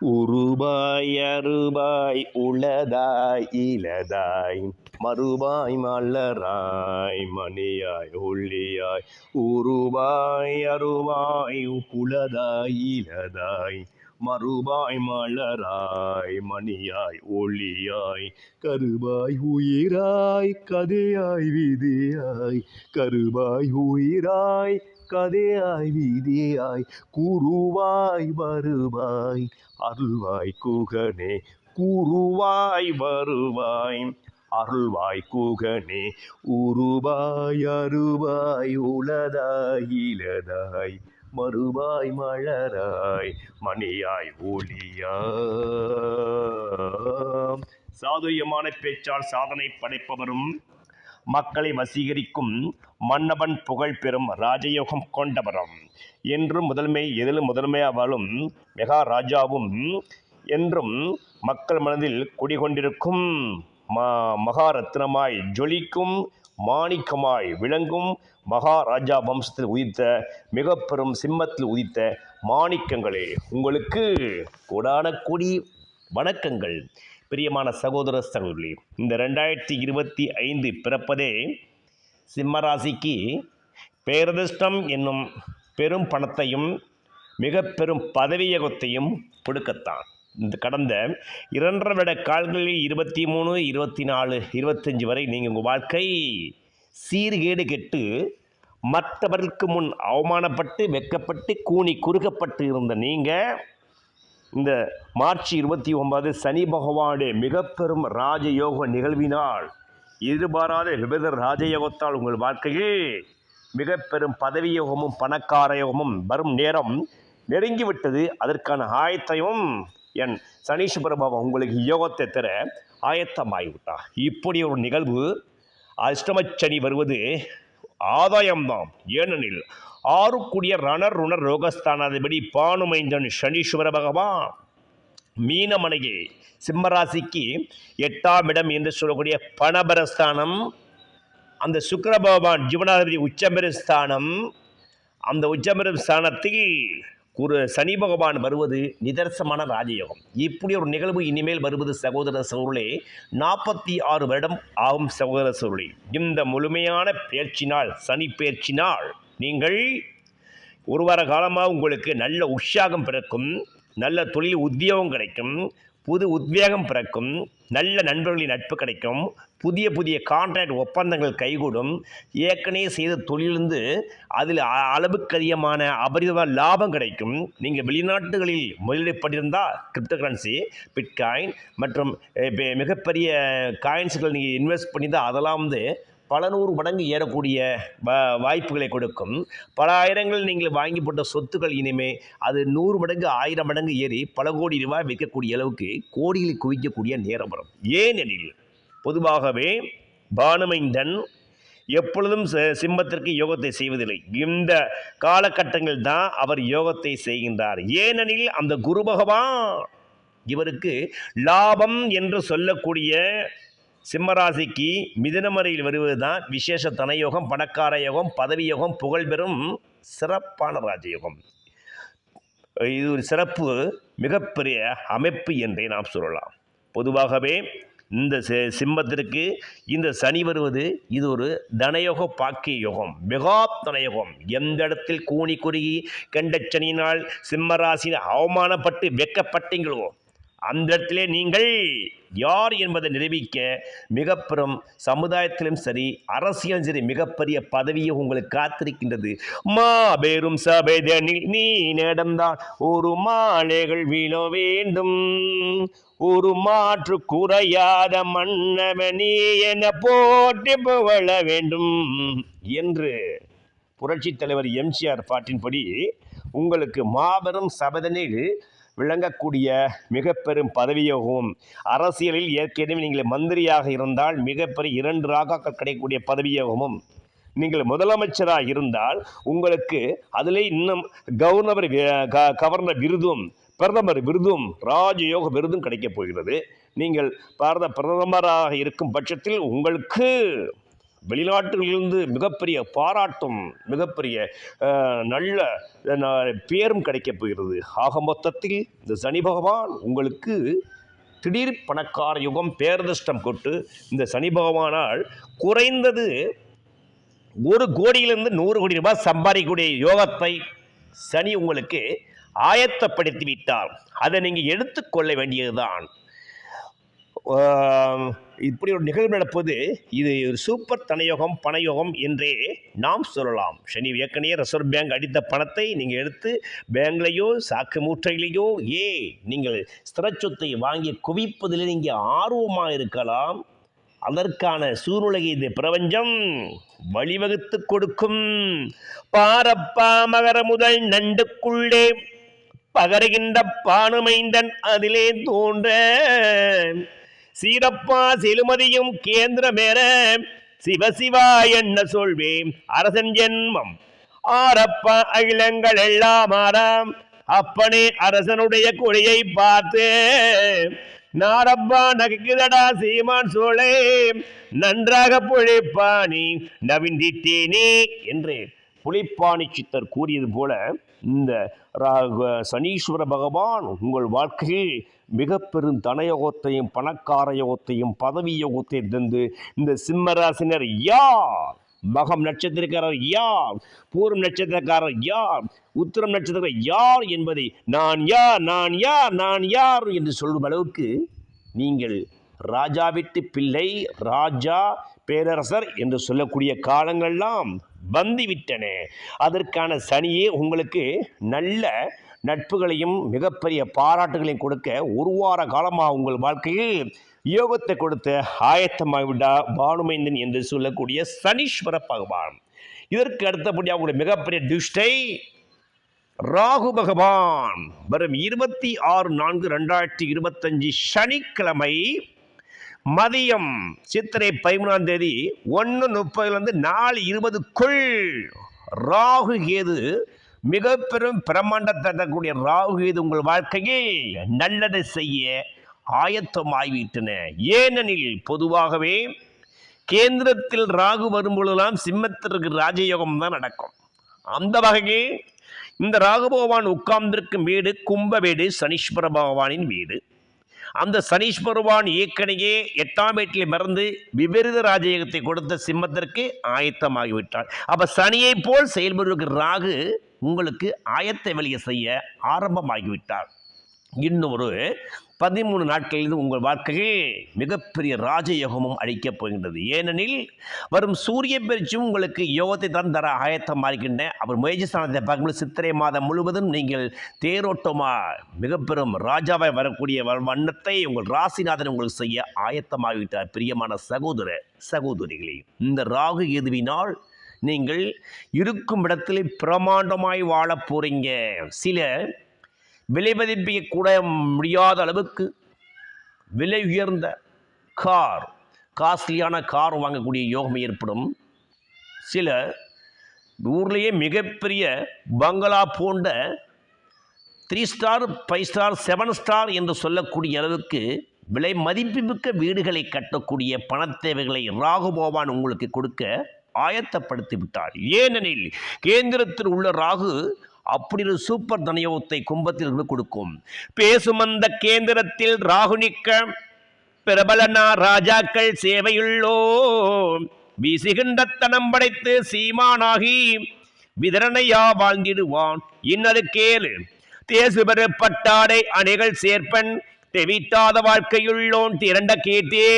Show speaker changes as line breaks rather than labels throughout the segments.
உருபாய் அருபாய் உளதாய் இலதாய் மறுபாய் மலராய் மணியாய் ஒள்ளியாய் உருபாய் அருவாய் புலதாய் இலதாய் மறுபாய் மலராய் மணியாய் ஒளியாய் கருபாய் உயிராய் கதையாய் விதியாய் கருபாய் உயிராய் கதையாய் வீதியாய் கூறுவாய் வருவாய். அருள்வாய் குகனே கூறுவாய் வருவாய். அருள்வாய் குகனே உருவாய் அருவாய் உளதாயிலதாய் மறுவாய் மலராய் மணியாய் ஒளியாம். சாதுரியமான பேச்சால் சாதனை படைப்பவரும் மக்களை வசீகரிக்கும் மன்னவன் புகழ் பெறும் ராஜயோகம் கொண்டவரும். என்றும் முதன்மை எதிலும் முதன்மையாவாலும் மெகா ராஜாவும் என்றும் மக்கள் மனதில் குடிகொண்டிருக்கும் மா மகாரத்னமாய் ஜொலிக்கும் மாணிக்கமாய் விளங்கும் மகாராஜா வம்சத்தில் உதித்த மிக பெரும் சிம்மத்தில் உதித்த மாணிக்கங்களே உங்களுக்கு கோடான கோடி வணக்கங்கள். பிரியமான சகோதர சகோதரி இந்த ரெண்டாயிரத்தி இருபத்தி ஐந்து பிறப்பதே சிம்மராசிக்கு பேரதிர்ஷ்டம் என்னும் பெரும் பணத்தையும் மிக பெரும் பதவியகத்தையும் கொடுக்கத்தான். இந்த கடந்த இரண்டரை விட கால்களில் இருபத்தி மூணு இருபத்தி நாலு இருபத்தஞ்சி வரை நீங்கள் உங்கள் வாழ்க்கை சீர்கேடு கெட்டு மற்றவர்களுக்கு முன் அவமானப்பட்டு வெக்கப்பட்டு கூனி குறுக்கப்பட்டு இருந்த நீங்கள் இந்த மார்ச் இருபத்தி ஒன்பது சனி பகவானுடைய மிகப்பெரும் ராஜயோக நிகழ்வினால் எதிர்பாராத விபத ராஜயோகத்தால் உங்கள் வாழ்க்கையில் மிகப்பெரும் பதவி யோகமும் பணக்கார யோகமும் வரும் நேரம் நெருங்கிவிட்டது. அதற்கான ஆயத்தையும் என் சனீஸ்வர பாபா உங்களுக்கு யோகத்தை தர ஆயத்தமாகிவிட்டார். இப்படி ஒரு நிகழ்வு அஷ்டமச்சனி வருவது ஆதாயம்தான். ஏனெனில் ஆறுக்குடிய ரணர் ருணர் ரோகஸ்தானாதிபதி பானுமைந்தன் சனீஸ்வர பகவான் மீனமனையே சிம்மராசிக்கு எட்டாம் இடம் என்று சொல்லக்கூடிய பணபரஸ்தானம் அந்த சுக்கிர பகவான் ஜீவனாதிபதி உச்சபெருஸ்தானம் அந்த உச்சபெரும் ஸ்தானத்தில் குரு சனி பகவான் வருவது நிதர்சமான ராஜயோகம். இப்படி ஒரு நிகழ்வு இனிமேல் வருவது சகோதர சோருளே நாற்பத்தி ஆறு வருடம் ஆகும் சகோதர சோருளே இந்த முழுமையான பேச்சினால் சனி பேச்சினால் நீங்கள் ஒரு வார காலமாக உங்களுக்கு நல்ல உற்சாகம் பிறக்கும் நல்ல தொழில் உத்தியோகம் கிடைக்கும் புது உத்வேகம் பிறக்கும் நல்ல நண்பர்களின் நட்பு கிடைக்கும் புதிய புதிய கான்ட்ராக்ட் ஒப்பந்தங்கள் கைகூடும் ஏற்கனவே செய்த தொழிலிருந்து அதில் அ- அளவுக்கு அதிகமான அபரிதமான லாபம் கிடைக்கும். நீங்கள் வெளிநாட்டுகளில் முதலீடு பண்ணியிருந்தால் கிரிப்டோ கரன்சி பிட்காயின் மற்றும் மிகப்பெரிய காயின்ஸ்கள் நீங்கள் இன்வெஸ்ட் பண்ணியிருந்தால் அதெல்லாம் வந்து பல நூறு மடங்கு ஏறக்கூடிய வ வாய்ப்புகளை கொடுக்கும். பல ஆயிரங்கள் நீங்கள் வாங்கி போட்ட சொத்துக்கள் இனிமே அது நூறு மடங்கு ஆயிரம் மடங்கு ஏறி பல கோடி ரூபாய் விற்கக்கூடிய அளவுக்கு கோடிகளை குவிக்கக்கூடிய நேரம் வரும். ஏனெனில் பொதுவாகவே பானுமைந்தன் எப்பொழுதும் சிம்மத்திற்கு யோகத்தை செய்வதில்லை. இந்த காலகட்டங்கள் தான் அவர் யோகத்தை செய்கின்றார். ஏனெனில் அந்த குரு பகவான் இவருக்கு லாபம் என்று சொல்லக்கூடிய சிம்மராசிக்கு மிதனமறையில் வருவது தான் விசேஷ தனயோகம் பணக்கார யோகம் பதவி யோகம் புகழ்பெறும் சிறப்பான ராஜயோகம். இது ஒரு சிறப்பு மிகப்பெரிய அமைப்பு என்றே நாம் சொல்லலாம். பொதுவாகவே இந்த சிம்மத்திற்கு இந்த சனி வருவது இது ஒரு தனயோக பாக்கிய யோகம் மெகா தனயோகம். எந்த இடத்தில் கூனி குறுகி கண்டச்சனியினால் சிம்மராசியில் அவமானப்பட்டு வெக்கப்பட்டீங்களோ அந்த இடத்திலே நீங்கள் யார் என்பதை நிரூபிக்க மிகப்பெரும் சமுதாயத்திலும் சரி அரசியலும் சரி மிகப்பெரிய பதவியை உங்களுக்கு காத்திருக்கின்றது. மாபெரும் சபைதனில் நீ நடந்தால் ஒரு மாலைகள் வீழ வேண்டும். ஒரு மாற்று குறையாத மன்னவனே என போட்டி புகழ வேண்டும் என்று புரட்சித் தலைவர் எம்ஜிஆர் பாட்டின்படி உங்களுக்கு மாபெரும் சபதனில் விளங்கக்கூடிய மிக பெரும் பதவியாகவும் அரசியலில் ஏற்கனவே நீங்கள் மந்திரியாக இருந்தால் மிகப்பெரிய இரண்டு ராகாக்கள் கிடைக்கக்கூடிய பதவியாகவும் நீங்கள் முதலமைச்சராக இருந்தால் உங்களுக்கு அதிலே இன்னும் கவர்னர் கவர்னர் விருதும் பிரதமர் விருதும் ராஜயோக விருதும் கிடைக்கப் போகிறது. நீங்கள் பாரத பிரதமராக இருக்கும் பட்சத்தில் உங்களுக்கு வெளிநாட்டிலிருந்து மிகப்பெரிய பாராட்டும் மிகப்பெரிய நல்ல பேரும் கிடைக்கப் போகிறது. ஆக மொத்தத்தில் இந்த சனி பகவான் உங்களுக்கு திடீர் பணக்கார யுகம் பேரதிர்ஷ்டம் கொட்டு இந்த சனி பகவானால் குறைந்தது ஒரு கோடியிலிருந்து நூறு கோடி ரூபாய் சம்பாதிக்கக்கூடிய யோகத்தை சனி உங்களுக்கு ஆயத்தப்படுத்தி விட்டார். அதை நீங்கள் எடுத்துக்கொள்ள வேண்டியதுதான். இப்படி ஒரு நிகழ்வு நடப்பது இது ஒரு சூப்பர் தனயோகம் பணயோகம் என்றே நாம் சொல்லலாம். சனி ஏற்கனவே ரிசர்வ் பேங்க் அடித்த பணத்தை நீங்கள் எடுத்து பேங்க்லேயோ சாக்கு மூட்டையிலேயோ ஏ நீங்கள் ஸ்திரச்சொத்தை வாங்கி குவிப்பதில் நீங்கள் ஆர்வமாக இருக்கலாம். அதற்கான சூழ்நிலையை இந்த பிரபஞ்சம் வழிவகுத்து கொடுக்கும். பாரப்பா மகர முதல் நண்டுக்குள்ளே பகருகின்ற பானுமைந்தன் அதிலே தோன்ற சீரப்பா செலுமதியும் கேந்திரமேற சிவசிவா என்ன சொல்வேன்? அரசன் ஜென்மம். ஆரப்பா அகிலங்கள் எல்லாம் ஆறாம். அப்பனே அரசனுடைய கொடியை பார்த்து நாரப்பா நகைக்குதடா சீமான் சோழே நன்றாக புழைப்பானி நவிந்திட்டேனே என்று புலிப்பாணி சித்தர் கூறியது போல இந்த சனீஸ்வர பகவான் உங்கள் வாழ்க்கையில் மிக பெரும் தனயோகத்தையும் பணக்கார யோகத்தையும் பதவி யோகத்தையும் தந்து இந்த சிம்மராசினர் யார்? மகம் நட்சத்திரக்காரர் யார்? பூர்வம் நட்சத்திரக்காரர் யார்? உத்திரம் நட்சத்திரக்காரர் யார் என்பதை நான் யார் நான் யார் நான் யார் என்று சொல்லும் அளவுக்கு நீங்கள் ராஜாவிட்டு பிள்ளை ராஜா பேரரசர் என்று சொல்லக்கூடிய காலங்கள்லாம் வந்துவிட்டன. அதற்கான சனியே உங்களுக்கு நல்ல நட்புகளையும் மிகப்பெரிய பாராட்டுகளையும் கொடுக்க ஒரு வார காலமாக உங்கள் வாழ்க்கையில் யோகத்தை கொடுத்த ஆயத்தமாகிவிடா பானுமைந்தன் என்று சொல்லக்கூடிய சனீஸ்வர பகவான். இதற்கு அடுத்தபடியாக உங்களுடைய மிகப்பெரிய துஷ்டை ராகு பகவான். வரும் இருபத்தி ஆறு நான்கு ரெண்டாயிரத்தி இருபத்தஞ்சு சனிக்கிழமை மதியம் சித்திரை பதிமூணாம் தேதி ஒன்று முப்பதுலேருந்து நாலு இருபதுக்குள் ராகு கேது மிக பெரும் பிரம்மாண்டத்தை தரக்கூடிய ராகு இது உங்கள் வாழ்க்கையில் நல்லதை செய்ய ஆயத்தமாகிவிட்டன ஏனெனில் பொதுவாகவே கேந்திரத்தில் ராகு வரும்பொழுதெல்லாம் சிம்மத்திற்கு ராஜயோகம் தான் நடக்கும். அந்த வகையில் இந்த ராகு பகவான் உட்கார்ந்திருக்கும் வீடு கும்ப வீடு சனீஸ்வர பகவானின் வீடு. அந்த சனீஸ்வர பகவான் ஏற்கனவே எட்டாம் வீட்டில் மறந்து விபரீத ராஜயோகத்தை கொடுத்த சிம்மத்திற்கு ஆயத்தமாகிவிட்டார். அப்ப சனியை போல் செயல்படுவதற்கு ராகு உங்களுக்கு ஆயத்த வேலையை செய்ய ஆரம்பமாகிவிட்டார். இன்னும் ஒரு பதிமூணு நாட்களிலிருந்து உங்கள் வாழ்க்கையில் மிகப்பெரிய ராஜயோகமும் அளிக்கப் போகின்றது. ஏனெனில் வரும் சூரிய பெருச்சும் உங்களுக்கு யோகத்தை தான் தர ஆயத்தம் இருக்கின்ற அவர் முயற்சி ஸ்தானத்தை பார்க்கும்போது சித்திரை மாதம் முழுவதும் நீங்கள் தேரோட்டமாக மிகப்பெரும் பெரும் ராஜாவாய் வரக்கூடிய வண்ணத்தை உங்கள் ராசிநாதன் உங்களுக்கு செய்ய ஆயத்தமாகிவிட்டார். பிரியமான சகோதர சகோதரிகளே இந்த ராகு எதுவினால் நீங்கள் இருக்கும் இடத்துல பிரமாண்டமாய் வாழப் போகிறீங்க சில விலை மதிப்பிக்க கூட முடியாத அளவுக்கு விலை உயர்ந்த கார் காஸ்ட்லியான கார் வாங்கக்கூடிய யோகம் ஏற்படும். சில ஊர்லேயே மிகப்பெரிய பங்களா போன்ற three star five star seven star என்று சொல்லக்கூடிய அளவுக்கு விலை மதிப்புமிக்க வீடுகளை கட்டக்கூடிய பணத் தேவைகளை ராகுபோவான் உங்களுக்கு கொடுக்க ஆயத்தப்படுத்தி விட்டார் ஏனெனில் கேந்திரத்தில் உள்ள ராகு அப்படி ஒரு சூப்பர் தனயோகத்தை கும்பத்தில் இருந்து கொடுக்கும். பேசும் அந்த கேந்திரத்தில் ராகு நிற்க பிரபலனா ராஜாக்கள் சேவையுள்ளோ வீசுகின்ற தனம் படைத்து சீமானாகி விதரணையா வாழ்ந்திடுவான். இன்னது கேளு. தேசுபெரு பட்டாடை அணைகள் சேர்ப்பன். தெவிட்டாத வாழ்க்கையுள்ளோன் திரண்ட கேட்டே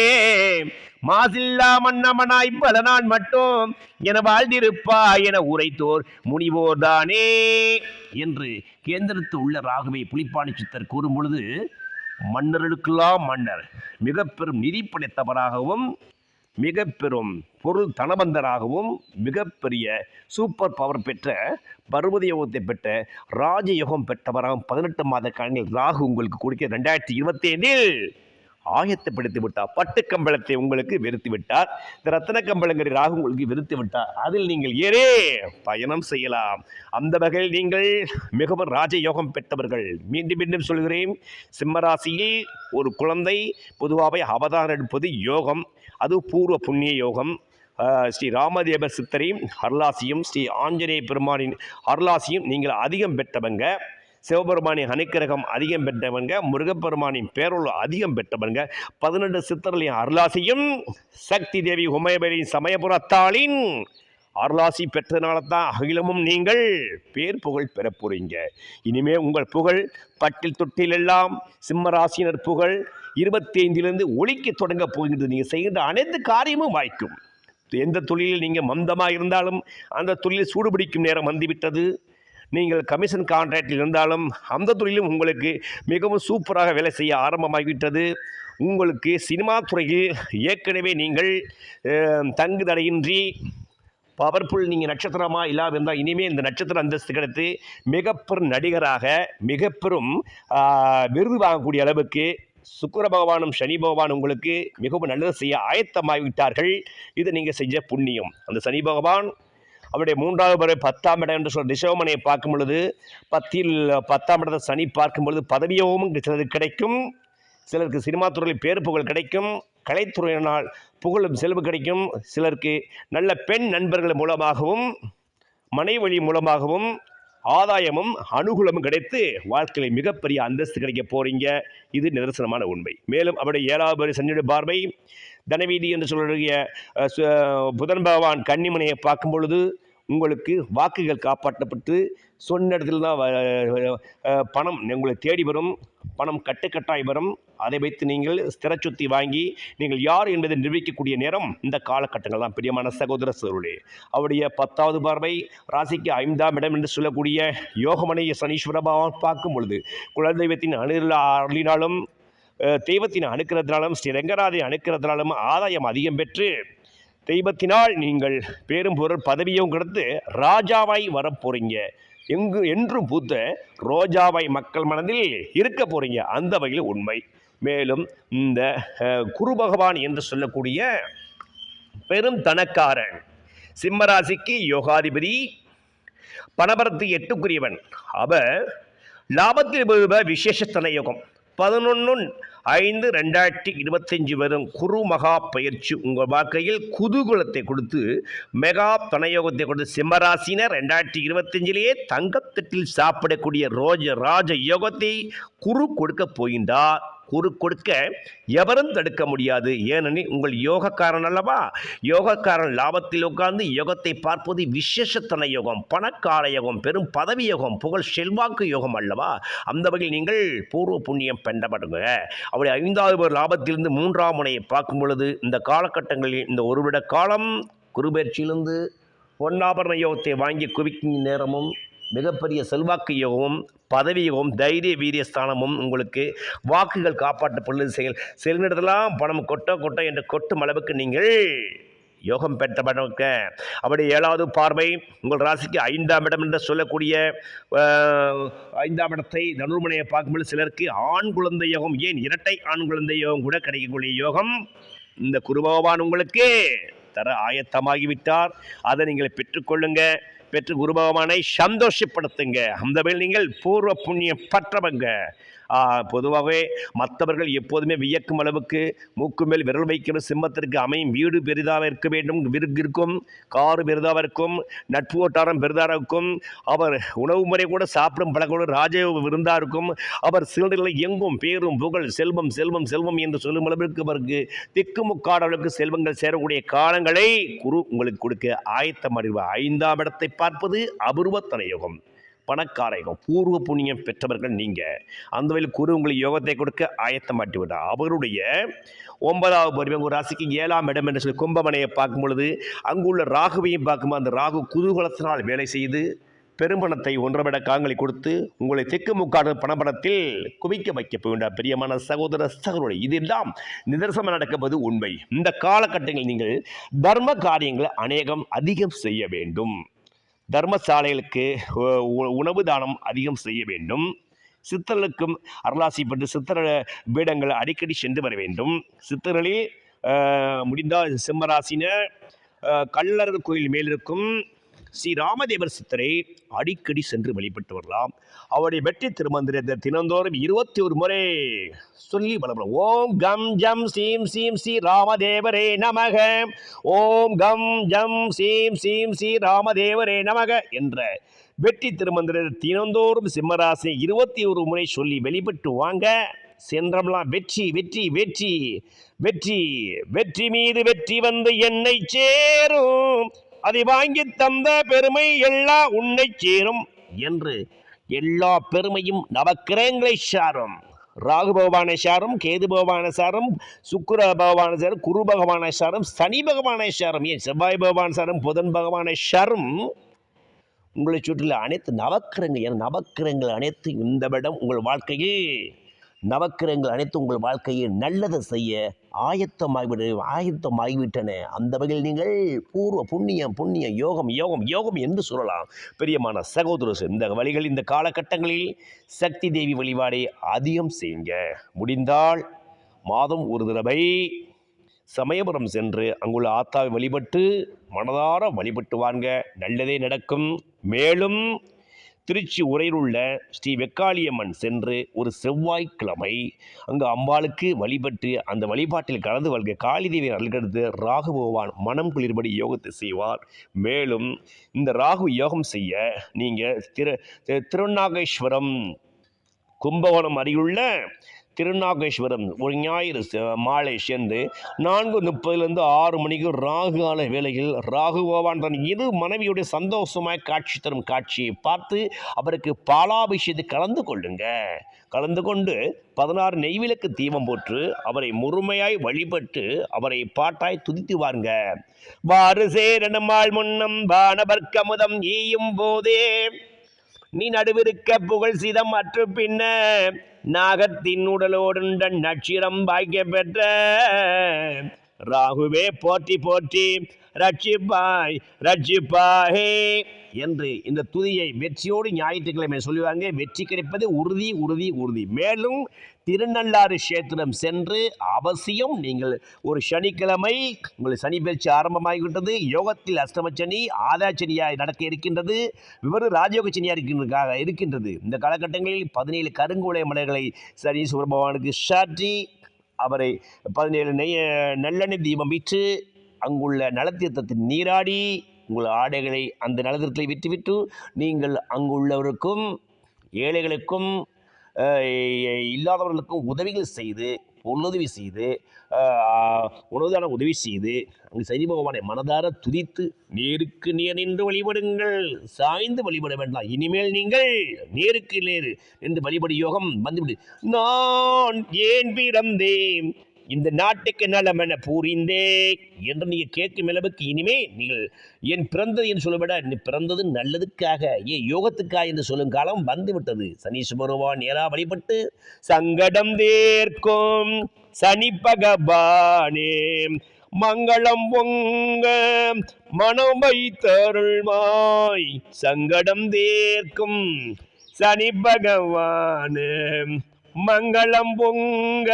மாசில்லா மன்னமனாய் பல நாள் மட்டும் என வாழ்ந்திருப்பா என உரைத்தோர் முனிவோர்தானே என்று கேந்திரத்து உள்ள ராகவே புலிப்பாணி சித்தர் கூறும் பொழுது மன்னர்களுக்கெல்லாம் மன்னர் மிக பெரும் நிதி படைத்தவராகவும் மிக பெரும் பொருள் தனபந்தராகவும் மிகப்பெரிய சூப்பர் பவர் பெற்ற பர்வத யோகத்தை பெற்ற ராஜயோகம் பெற்றவராகவும் பதினெட்டு மாத காலங்கள் ராகு உங்களுக்கு கொடுக்க ரெண்டாயிரத்தி இருபத்தி ஐந்தில் ஆயத்தப்படுத்தி விட்டார் பட்டு கம்பளத்தை உங்களுக்கு வெறுத்து விட்டார் இந்த ரத்தன கம்பளங்கரி ராகு உங்களுக்கு வெறுத்து விட்டார் அதில் நீங்கள் ஏறே பயணம் செய்யலாம். அந்த வகையில் நீங்கள் மிகவும் ராஜயோகம் பெற்றவர்கள். மீண்டும் மீண்டும் சொல்கிறேன். சிம்மராசியில் ஒரு குழந்தை பொதுவாகவே அவதாரம் எடுப்பது யோகம். அது பூர்வ புண்ணிய யோகம். ஸ்ரீ ராமதேவ சித்தரையும் அருளாசியும் ஸ்ரீ ஆஞ்சநேய பெருமானின் அருளாசியும் நீங்கள் அதிகம் பெற்றவங்க. சிவபெருமானின் அனுக்கிரகம் அதிகம் பெற்றவங்க முருகப்பெருமானின் பேரொழு அதிகம் பெற்றவங்க பதினெட்டு சித்தர்களின் அருளாசியும் சக்தி தேவி உமையபரின் சமயபுரத்தாளின் அருளாசி பெற்றனால தான் அகிலமும் நீங்கள் பேர் புகழ் பெற போறீங்க. இனிமே உங்கள் புகழ் பட்டில் தொட்டில் எல்லாம் சிம்மராசினர் புகழ் இருபத்தி ஐந்திலிருந்து ஒழிக்க தொடங்க போகின்றது. நீங்கள் செய்கின்ற அனைத்து காரியமும் வாய்க்கும். எந்த தொழிலில் நீங்கள் மந்தமாக இருந்தாலும் அந்த தொழிலில் சூடுபிடிக்கும் நேரம் வந்துவிட்டது. நீங்கள் கமிஷன் கான்ட்ராக்டில் இருந்தாலும் அந்த தொழிலும் உங்களுக்கு மிகவும் சூப்பராக வேலை செய்ய ஆரம்பமாகிவிட்டது. உங்களுக்கு சினிமா துறையில் ஏற்கனவே நீங்கள் தங்கு தடையின்றி பவர்ஃபுல் நீங்கள் நட்சத்திரமாக இல்லாமல் இருந்தால் இனிமேல் இந்த நட்சத்திர அந்தஸ்து கிடைத்து மிகப்பெரும் நடிகராக மிகப்பெரும் விருது வாங்கக்கூடிய அளவுக்கு சுக்கிர பகவானும் சனி பகவான் உங்களுக்கு மிகவும் நல்லது செய்ய ஆயத்தமாகிவிட்டார்கள். இது நீங்கள் செஞ்ச புண்ணியம். அந்த சனி பகவான் அவருடைய மூன்றாவது முறை பத்தாம் இடம் என்று சொல்ல ரிஷவமனையை பார்க்கும் பொழுது பத்தில் பத்தாம் இடத்தை சனி பார்க்கும் பொழுது பதவியோகமும் சிலருக்கு கிடைக்கும். சிலருக்கு சினிமா துறையில் பேர் புகழ் கிடைக்கும். கலைத்துறையினால் புகழும் செலவு கிடைக்கும். சிலருக்கு நல்ல பெண் நண்பர்கள் மூலமாகவும் மனை வழி மூலமாகவும் ஆதாயமும் அனுகூலமும் கிடைத்து வாழ்க்கையில் மிகப்பெரிய அந்தஸ்து கிடைக்க போறீங்க. இது நிதர்சனமான உண்மை. மேலும் அவருடைய ஏழாவது பேர் பார்வை தனவீதி என்று சொல்லக்கூடிய சு- புதன் பகவான் கன்னிமனையை பார்க்கும் பொழுது உங்களுக்கு வாக்குகள் காப்பாற்றப்பட்டு சொன்ன இடத்துல தான் பணம் உங்களை தேடி வரும். பணம் கட்டுக்கட்டாய் வரும். அதை வைத்து நீங்கள் ஸ்திர சொத்தி வாங்கி நீங்கள் யார் என்பதை நிரூபிக்கக்கூடிய நேரம் இந்த காலகட்டங்கள் தான். பிரியமான சகோதர சோழே அவருடைய பத்தாவது பார்வை ராசிக்கு ஐந்தாம் இடம் என்று சொல்லக்கூடிய யோகமனைய சனீஸ்வர பகவான் பார்க்கும் பொழுது குலதெய்வத்தின் அணுகில் அருளினாலும் தெய்வத்தின் அணுக்கிறதுனாலும் ஸ்ரீ ரங்கராதை அணுக்கிறதுனாலும் ஆதாயம் அதிகம் பெற்று தெய்வத்தினால் நீங்கள் பேரும் பொருள் பதவியும் கிடைத்து ராஜாவாய் வரப்போறீங்க. எங்கு என்றும் பூத்த ரோஜாவாய் மக்கள் மனதில் இருக்க போறீங்க. அந்த வகையில் உண்மை. மேலும் இந்த குரு பகவான் என்று சொல்லக்கூடிய பெரும் தனக்காரன் சிம்மராசிக்கு யோகாதிபதி பணபரத்து எட்டுக்குரியவன். அவர் லாபத்தில் விழுவ விசேஷ யோகம் பதினொன்று ஐந்து ரெண்டாயிரத்தி இருபத்தஞ்சு வரும் குரு மகா பயிற்சி உங்கள் வாழ்க்கையில் குதூகுலத்தை கொடுத்து மெகா பணயோகத்தை கொடுத்து சிம்மராசினர் ரெண்டாயிரத்தி இருபத்தஞ்சிலேயே தங்கத்தட்டில் சாப்பிடக்கூடிய ரோஜ ராஜ யோகத்தை குரு கொடுக்க போகின்றார். குரு கொடுக்க எவரும் தடுக்க முடியாது. ஏனெனில் உங்கள் யோகக்காரன் அல்லவா? யோகக்காரன் லாபத்தில் உட்கார்ந்து யோகத்தை பார்ப்பது விசேஷத்தன யோகம் பணக்கார யோகம் பெரும் பதவி யோகம் புகழ் செல்வாக்கு யோகம் அல்லவா? அந்த வகையில் நீங்கள் பூர்வ புண்ணியம் பெண்டப்படுங்க அவருடைய ஐந்தாவது பேர் லாபத்திலிருந்து மூன்றாம் முனையை பார்க்கும் பொழுது இந்த காலகட்டங்களில் இந்த ஒரு விட காலம் குருபெயர்ச்சியிலிருந்து பொன்னாபரண யோகத்தை வாங்கி குவிக்கும் நேரமும் மிகப்பெரிய செல்வாக்கு யோகமும் பதவி தைரிய வீரிய ஸ்தானமும் உங்களுக்கு வாக்குகள் காப்பாற்றப்படுவது செயல் செல்லிடத்தெல்லாம் பணம் கொட்ட கொட்ட என்று கொட்டும் அளவுக்கு நீங்கள் யோகம் பெற்ற பெற்றப்படக்க அப்படி ஏழாவது பார்வை உங்கள் ராசிக்கு ஐந்தாம் இடம் என்று சொல்லக்கூடிய ஐந்தாம் இடத்தை தனுர்மனையை பார்க்கும்போது சிலருக்கு ஆண் குழந்தை யோகம் ஏன் இரட்டை ஆண் குழந்தை யோகம் கூட கிடைக்கக்கூடிய யோகம். இந்த குருபகவான் உங்களுக்கு தர ஆயத்தமாகிவிட்டார். அதை நீங்கள் பெற்றுக்கொள்ளுங்கள் பெற்று குரு பகவானை சந்தோஷப்படுத்துங்க. அந்த மேல் நீங்கள் பூர்வ புண்ணியம் பற்றவங்க. பொதுவாகவே மற்றவர்கள் எப்போதுமே வியக்கும் அளவுக்கு மூக்கு மேல் விரல் வைக்கிற சிம்மத்திற்கு அமையும் வீடு பெரிதாக இருக்க வேண்டும். விருக்கு இருக்கும் காரு பெரிதாக இருக்கும் நட்பு வட்டாரம் பெரிதாக இருக்கும். அவர் உணவு முறை கூட சாப்பிடும் பழக்கம் ராஜ விருந்தாக இருக்கும். அவர் சிலர்களை எங்கும் பேரும் புகழ் செல்வம் செல்வம் செல்வம் என்று சொல்லும் அளவிற்கு அவருக்கு திக்குமுக்காட அளவுக்கு செல்வங்கள் சேரக்கூடிய காலங்களை குரு உங்களுக்கு கொடுக்க ஆயத்தம் அறிவு ஐந்தாம் இடத்தை பார்ப்பது அபூர்வத்தன யோகம் பணக்கார பூர்வ புண்ணியம் பெற்றவர்கள் நீங்கள் அந்த வகையில் குரு உங்களுக்கு யோகத்தை கொடுக்க ஆயத்தமாட்டி விட்டார் அவருடைய ஒன்பதாவது பருவம் ஒரு ராசிக்கு ஏழாம் இடம் என்று சொல்லி கும்பமனையை பார்க்கும் பொழுது அங்குள்ள ராகுவையும் பார்க்கும்போது அந்த ராகு குதூகலத்தினால் வேலை செய்து பெரும்பணத்தை ஒன்றரை காங்களை கொடுத்து உங்களை தெற்கு முக்காடு பணபணத்தில் குவிக்க வைக்க போகின்றார் பிரியமான சகோதர சகோதரி. இதெல்லாம் நிதர்சனம் நடக்கப்பது உண்மை. இந்த காலகட்டங்களில் நீங்கள் தர்ம காரியங்களை அநேகம் அதிகம் செய்ய வேண்டும். தர்மசாலைகளுக்கு உ- உணவு தானம் அதிகம் செய்ய வேண்டும். சித்தர்களுக்கும் அருளாசிப்பட்டு சித்தர பீடங்கள் அடிக்கடி சென்று வர வேண்டும். சித்தர்களே முடிந்தால் சிம்மராசினர் ஆஹ், கோயில் மேலிருக்கும். ஸ்ரீ ராமதேவர் சித்தரை அடிக்கடி சென்று வழிபட்டு வரலாம். அவருடைய வெற்றி திருமந்திரத்தை தினந்தோறும் இருபத்தி ஒரு முறை சொல்லி வளர்ப்போம் ஓம் கம் ஜம் சீம் சீம் ஸ்ரீ ராமதேவரே நமக. ஓம் கம் ஜம் சீம் சீம் ஸ்ரீ ராமதேவரே நமக என்ற வெற்றி திருமந்திரத்தை தினந்தோறும் சிம்மராசி இருபத்தி ஒரு முறை சொல்லி வெளிப்பட்டு வாங்க. சென்றம்லாம் வெற்றி வெற்றி வெற்றி வெற்றி வெற்றி மீது வெற்றி வந்து என்னை சேரும். அதை வாங்கி தந்த பெருமை எல்லாம் உன்னை சேரும் என்று எல்லா பெருமையும் நவக்கிரகங்களை சாரும். ராகு பகவானை சாரும் கேது பகவான சாரும் சுக்கர பகவான சாரும் குரு பகவான சாரும் சனி பகவான சாரும் ஏன் செவ்வாய் பகவான் சாரும் புதன் பகவானை சாரும். உங்களை சுற்றில அனைத்து நவக்கிரகங்கள் என் நவக்கிரகங்கள் அனைத்து இந்த விடம் உங்கள் வாழ்க்கையில் நவக்கிரங்கள் அனைத்து உங்கள் வாழ்க்கையை நல்லதை செய்ய ஆயத்தமாகிவிட ஆயத்தமாகிவிட்டன. அந்த வகையில் நீங்கள் பூர்வ புண்ணியம் புண்ணியம் யோகம் யோகம் யோகம் என்று சொல்லலாம். பிரியமான சகோதரர் இந்த வழிகள் இந்த காலகட்டங்களில் சக்தி தேவி வழிபாடை அதிகம் செய்யுங்க. முடிந்தால் மாதம் ஒரு தடவை சமயபுரம் சென்று அங்குள்ள ஆத்தாவை வழிபட்டு மனதார வழிபட்டு வாங்க நல்லதே நடக்கும். மேலும் திருச்சி உரையில் உள்ள ஸ்ரீ வெக்காளியம்மன் சென்று ஒரு செவ்வாய்க்கிழமை அங்கு அம்பாளுக்கு வழிபட்டு அந்த வழிபாட்டில் கலந்து வாழ்க காளிதேவி அல்கடுத்து ராகு பகவான் மனம் குளிர்படி யோகத்தை செய்வார். மேலும் இந்த ராகு யோகம் செய்ய நீங்கள் திரு திரு- திருநாகேஸ்வரம் கும்பகோணம் அருகிலுள்ள திருநாகேஸ்வரம் ஒரு ஞாயிறு மாலை சென்று நான்கு முப்பதுலேருந்து ஆறு மணிக்கு ராகு கால வேளையில் ராகு பகவான் தன் இரு மனைவியுடைய சந்தோஷமாய் காட்சி தரும் காட்சியை பார்த்து அவருக்கு பாலாபிஷேகத்தை கலந்து கொள்ளுங்க. கலந்து கொண்டு பதினாறு நெய்விளக்கு தீபம் போற்று அவரை முழுமையாய் வழிபட்டு அவரை பாட்டாய் துதித்து வாருங்க. வாறு சேரணமாள் முன்னம் வானவர்க்கமுதம் ஈயும் போதே நீ நடுவிருக்க புகழ் சிதம் அற்று பின்ன நாகத்தின் உடலோடுண்ட நட்சிரம் பாய்க்க பெற்ற ராகுவே போற்றி போற்றி ரட்சிப்பாய் ரட்சிப்பாயே என்று இந்த துதியை வெற்றியோடு ஞாயிற்றுக்கிழமை சொல்லுவாங்க. வெற்றி கிடைப்பது உறுதி உறுதி உறுதி. மேலும் திருநள்ளாறு கஷேத்திரம் சென்று அவசியம் நீங்கள் ஒரு சனிக்கிழமை உங்கள் சனி பயிற்சி ஆரம்பமாகிவிட்டது யோகத்தில் அஷ்டமச்சனி ஆதாச்சனியாய் நடக்க இருக்கின்றது விவரு ராஜயோக சனியாக இருக்கின்றதாக இருக்கின்றது. இந்த காலகட்டங்களில் பதினேழு கருங்குலை மலர்களை சனீஸ்வர பகவானுக்கு சாற்றி அவரை பதினேழு நெய் நல்லெண்ணெய் தீபம் விற்று அங்குள்ள நலத்தீர்த்தத்தில் நீராடி உங்கள் ஆடைகளை அந்த நலத்திரத்தை விட்டுவிட்டு நீங்கள் அங்குள்ளவருக்கும் ஏழைகளுக்கும் இல்லாதவர்களுக்கும் உதவிகள் செய்து பொருளுதவி செய்து உணவுதான உதவி செய்து அங்கு சனி பகவானை மனதார துதித்து நேருக்கு நேர் நின்று வழிபடுங்கள் சாய்ந்து வழிபட வேண்டாம் இனிமேல் நீங்கள் நேருக்கு நேர் என்று வழிபடு யோகம் வந்துவிடு. நான் ஏன் பிறந்தேன்? இந்த நாட்டுக்கு நலமென பூரிந்தே என்று நீங்கள் கேட்கும் அளவுக்கு இனிமே நீங்கள் என் பிறந்தது என்று சொல்லவிட நீ பிறந்தது நல்லதுக்காக ஏன் யோகத்துக்காக என்று சொல்லும் காலம் வந்துவிட்டது. சனீஸ்வர பகவான் நேரா வழிபட்டு சங்கடம் தேர்க்கும். சனி பகவானே மங்களம் பொங்க மனம் தருள்வாய் சங்கடம் தேர்க்கும். சனி பகவானே மங்களம் பொங்க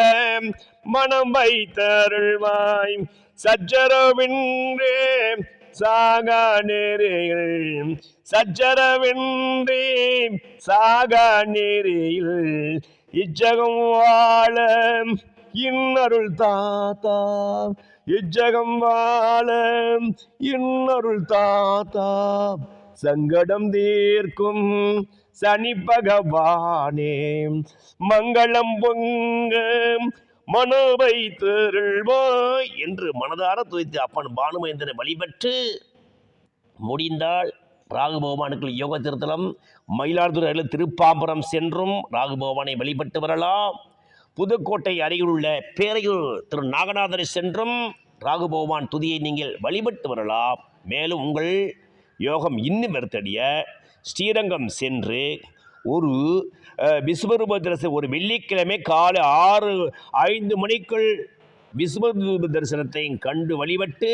மனம் வைத்தருள்வாய். சச்சரவின்றே சாகா நெறியில் சச்சரவின்றே சாகா நெறியில் இச்சகம் வாழ இன்னருள் தாத்தா. இச்சகம் வாழ இன்னருள் தாத்தா. சங்கடம் தீர்க்கும் சனி பகவானே மங்களம் பொங்க மனோவை திருள்வாய் என்று மனதார துவைத்து அப்பன் பானுமேந்திரனை வழிபட்டு முடிந்தால் ராகு பகவானுக்கு யோக திருத்தலம் மயிலாடுதுறை அருகில் திருப்பாம்பரம் சென்றும் ராகு பகவானை வழிபட்டு வரலாம். புதுக்கோட்டை அருகிலுள்ள பேரையூர் திரு நாகநாதரை சென்றும் ராகு பகவான் துதியை நீங்கள் வழிபட்டு வரலாம். மேலும் உங்கள் யோகம் இன்னும் வருத்தடிய ஸ்ரீரங்கம் சென்று ஒரு அஹ், விஸ்வரூப ஒரு வெள்ளிக்கிழமை காலை ஆறு ஐந்து மணிக்குள் விஸ்வரூப தரிசனத்தையும் கண்டு வழிபட்டு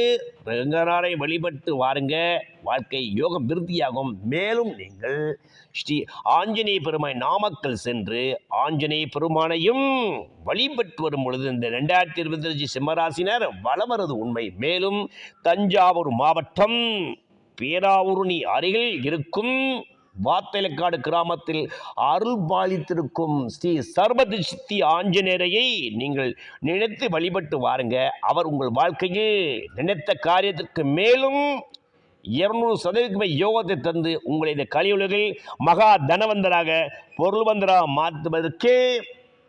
ரங்கநாரை வழிபட்டு வாருங்க. வாழ்க்கை யோகம் விருத்தியாகும். மேலும் நீங்கள் ஸ்ரீ ஆஞ்சநேய பெருமாய் நாமக்கல் சென்று ஆஞ்சநேய பெருமானையும் வழிபட்டு வரும் பொழுது இந்த ரெண்டாயிரத்தி இருபத்தஞ்சு சிம்மராசினர் வளமரது உண்மை. மேலும் தஞ்சாவூர் மாவட்டம் பேராவூரணி அருகில் இருக்கும் வாத்தலக்காடு கிராமத்தில் அருள் பாலித்திருக்கும் ஸ்ரீ சர்வதி சித்தி ஆஞ்சநேயரையை நீங்கள் நினைத்து வழிபட்டு வாருங்க. அவர் உங்கள் வாழ்க்கையில் நினைத்த காரியத்திற்கு மேலும் இருநூறு சதவீதமே யோகத்தை தந்து உங்களை இந்த கலியுலகில் மகா தனவந்தராக பொருள்வந்தராக மாற்றுவதற்கே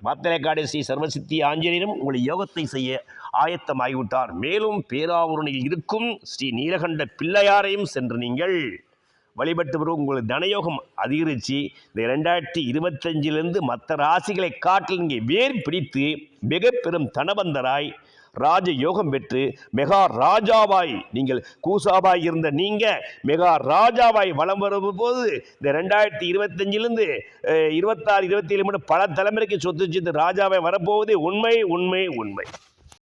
மாத்தலைக்காடு ஸ்ரீ சர்வசித்தி ஆஞ்சநேயரும் உங்களை யோகத்தை செய்ய ஆயத்தமாகிவிட்டார் மேலும் பேராவூரணியில் இருக்கும் ஸ்ரீ நீலகண்ட பிள்ளையாரையும் சென்று நீங்கள் வழிபட்டு வரும் உங்களுக்கு தனயோகம் அதிகரித்து இந்த ரெண்டாயிரத்தி இருபத்தஞ்சிலிருந்து மற்ற ராசிகளை காட்டில் இங்கே வேர் பிடித்து மிக பெரும் தனவந்தராய் ராஜ யோகம் பெற்று மெகா ராஜாவாய் நீங்கள் கூசாவாய் இருந்த நீங்கள் மெகா ராஜாவாய் வலம் வரும்போது இந்த ரெண்டாயிரத்தி இருபத்தஞ்சிலிருந்து இருபத்தாறு இருபத்தி ஏழு மட்டும் பல தலைமுறைக்கு சொத்து சேர்த்து ராஜாவை வரப்போவது உண்மை உண்மை உண்மை.